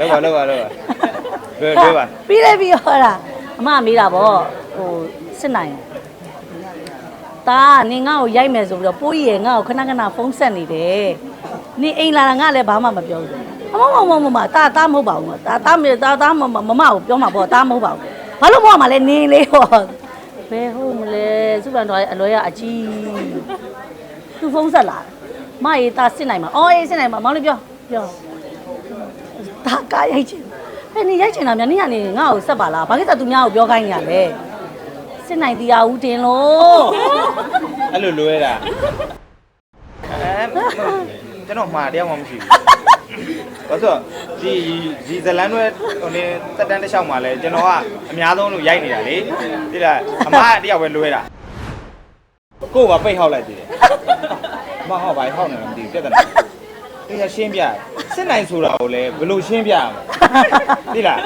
လောက်ပါလောက်ပါလောက်ပါဘယ်လိုပါပြီးတယ်ပြီးတော့လားအမမေးတာဗောဟိုစစ်နိုင်တာနင်ငါ့ကိုရိုက်မယ်ဆိုပြီးတော့ပိုးကြီးရဲ့ငါ့ကိုခဏခဏဖုန်းဆက်နေတယ်နင်အိမ်လာတာငါလည်းဘာမှမပြောဘူးအမမမမမတာတာမဟုတ်ပါဘူးတာတာမေတာတာမမမမကိုပြောမှာဗောတာမဟုတ်ပါဘူးဘာလို့မဟုတ်မှာလဲနင်လေးဟောဘယ်ဟုတ်မလဲစုပန်တော်ရဲ့အလွဲကအကြီးသူဖုန်းဆက်လာမရေးတာစစ်နိုင်မှာအော်အေးစစ်နိုင်မှာမောင်လေးပြောပြောဒါ ကားရိုက်ချင်ဟဲ့နေရိုက်ချင်တာများနေရနေငါ့ကိုဆက်ပါလားဘာကိစ္စသူများကိုပြောခိုင်းနေရလဲစစ်နိုင်တရားဦးတင်လို့အဲ့လိုလွဲတာအဲကျွန်တော်မှာတရားမှမရှိဘူးဘာလို့ဒီဒီဇလန်တွေဟိုနေတက်တန်းတစ်လျှောက်မှာလဲကျွန်တော်ကအများဆုံးလို့ရိုက်နေတာလေဒီလားအမကတယောက်ပဲလွဲတာကို့ကပိတ်ဟောက်လိုက်သေးတယ်မဟောက်ပါဟောက်နေတယ်မသိဘူးပြဿနာဒီကရှင်းပြ စစ်နိုင်ဆိုတာကိုလည်းဘယ်လိုရှင်းပြရမလဲဒီလား